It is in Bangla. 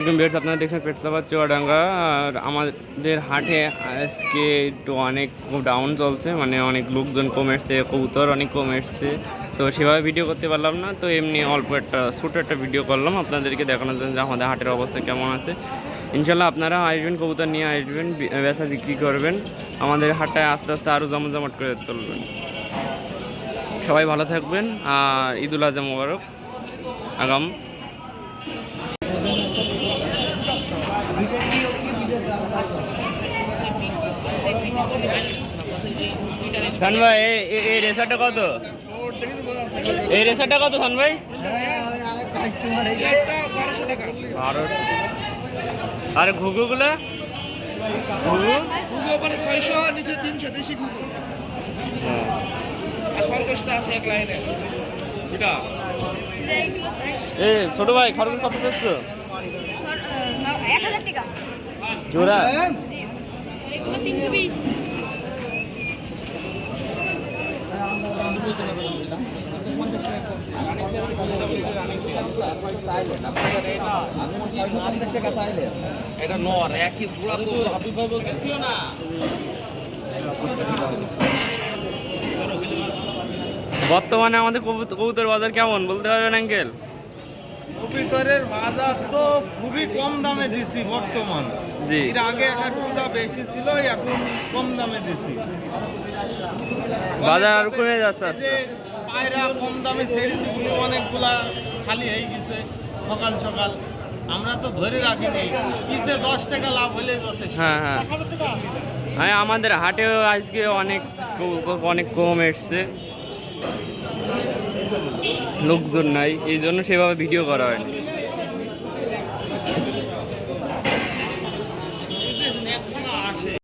একদম বেশ আপনারা দেখছেন পেটসাবার চুয়াডাঙ্গা। আর আমাদের হাটে আজকে একটু অনেক ডাউন চলছে মানে অনেক লোকজন কমে এসছে, কবুতর অনেক কমে এসছে। তো সেভাবে ভিডিও করতে পারলাম না, তো এমনি অল্প একটা, ছোটো একটা ভিডিও করলাম। আপনাদেরকে দেখানোর জন্য যে আমাদের হাটের অবস্থা কেমন আছে। ইনশাল্লাহ আপনারা আসবেন, কবুতর নিয়ে আসবেন, বি- বেচা বিক্রি করবেন। আমাদের হাটটায় আস্তে আস্তে আরও জমজমাট করে তুলবেন। সবাই ভালো থাকবেন। আর ঈদুল আজহা মোবারক। আগাম। সান ভাই এই- রেসারটা কত? এই রেসারটা কত সান ভাই? বারোশো। আর ঘুঘুগুলো? ঘুঘু? গুগো মানে ছয়শো নিচে তিনশো দেশি গুগো হ্যাঁ। খরগোশ আছে এক লাইনে এ ছোট ভাই খরচ কত টাকা জোড়া? এটা নর একই বর্তমানে আমাদের কবুত- কবুতর বাজার কেমন? বলতে পারবেন আঙ্কেল? কবিতরের বাজার তো খুবই কম দামে দিছি বর্তমান। এর আগে এক পূজা বেশি ছিল এখন কম দামে দিছি। বাজার আরও কমে যাচ্ছে যে পায়রা কম দামে ছেড়েছি বলে অনেকগুলা খালি হয়ে গেছে সকাল সকাল। আমরা তো ধরে রাখিনি পিছে দশ টাকা লাভ হলে যথেষ্ট। হ্যাঁ হ্যাঁ। হ্যাঁ আমাদের হাটেও আজকে অনেক অনেক কম এসছে। লোকজন নাই এই জন্য সেভাবে ভিডিও করা হয়নি।